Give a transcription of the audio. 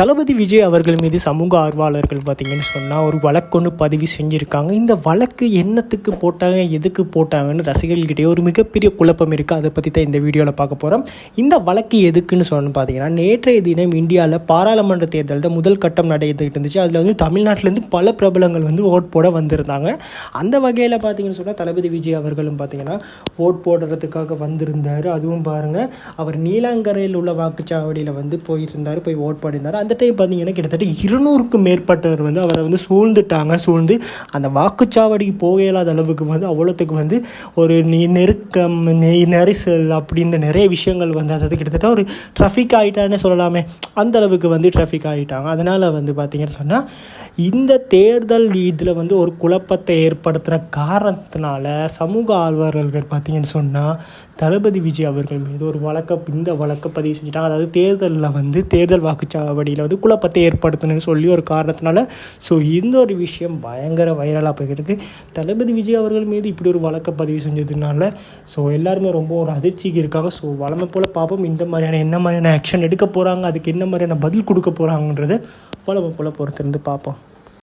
தளபதி விஜய் அவர்கள் மீது சமூக ஆர்வலர்கள் பார்த்தீங்கன்னு சொன்னால் ஒரு வழக்கு ஒன்று பதிவு செஞ்சுருக்காங்க. இந்த வழக்கு என்னத்துக்கு போட்டாங்க எதுக்கு போட்டாங்கன்னு ரசிகர்கள்கிட்டயே ஒரு மிகப்பெரிய குழப்பம் இருக்குது அதை பற்றி தான் இந்த வீடியோவில் பார்க்க போகிறோம் இந்த வழக்கு எதுக்குன்னு சொன்னு பார்த்தீங்கன்னா நேற்றைய தினம் இந்தியாவில் பாராளுமன்ற தேர்தலில் முதல் கட்டம் நடைபெற்றுட்டு இருந்துச்சு. அதில் வந்து தமிழ்நாட்டிலேருந்து பல பிரபலங்கள் வந்து ஓட் போட வந்திருந்தாங்க. அந்த வகையில் பார்த்தீங்கன்னு சொன்னால் தளபதி விஜய் அவர்களும் பார்த்தீங்கன்னா ஓட் போடுறதுக்காக வந்திருந்தார். அதுவும் பாருங்கள் அவர் நீலாங்கரையில் உள்ள வாக்குச்சாவடியில் வந்து போயிருந்தார் போய் ஓட் பண்ணியிருந்தார் அந்த டைம் பார்த்தீங்கன்னா கிட்டத்தட்ட இருநூறுக்கும் மேற்பட்டவர் வந்து அவரை வந்து சூழ்ந்துட்டாங்க. சூழ்ந்து அந்த வாக்குச்சாவடிக்கு போக இயலாத அளவுக்கு வந்து அவ்வளோத்துக்கு வந்து ஒரு நெ நெருக்கம் நெ- நெரிசல் அப்படின்னு நிறைய விஷயங்கள் வந்து அதாவது கிட்டத்தட்ட ஒரு ட்ராஃபிக் ஆகிட்டான்னு சொல்லலாமே. அந்த அளவுக்கு வந்து ட்ராஃபிக் ஆகிட்டாங்க அதனால் வந்து பார்த்தீங்கன்னு சொன்னால் இந்த தேர்தல் இதில் வந்து ஒரு குழப்பத்தை ஏற்படுத்துகிற காரணத்தினால சமூக ஆர்வலர்கள் பார்த்தீங்கன்னு சொன்னால் தளபதி விஜய் அவர்கள் மீது ஒரு வழக்க இந்த வழக்கை பதிவு செஞ்சுட்டாங்க. அதாவது தேர்தலில் வந்து தேர்தல் வாக்குச்சாவடி வாக்குச்சாவடியில் வந்து குழப்பத்தை ஏற்படுத்தணும்னு சொல்லி ஒரு காரணத்தினால ஸோ இந்த ஒரு விஷயம் பயங்கர வைரலாக போய்கிட்டு இருக்கு தளபதி விஜய் அவர்கள் மீது இப்படி ஒரு வழக்கை பதிவு செஞ்சதுனால ஸோ எல்லாருமே ரொம்ப ஒரு அதிர்ச்சிக்கு இருக்காங்க. ஸோ வளமை போல் பார்ப்போம் இந்த மாதிரியான என்ன மாதிரியான ஆக்ஷன் எடுக்க போகிறாங்க அதுக்கு என்ன மாதிரியான பதில் கொடுக்க போகிறாங்கன்றத வளமை போல் பொறுத்திருந்து பார்ப்போம்.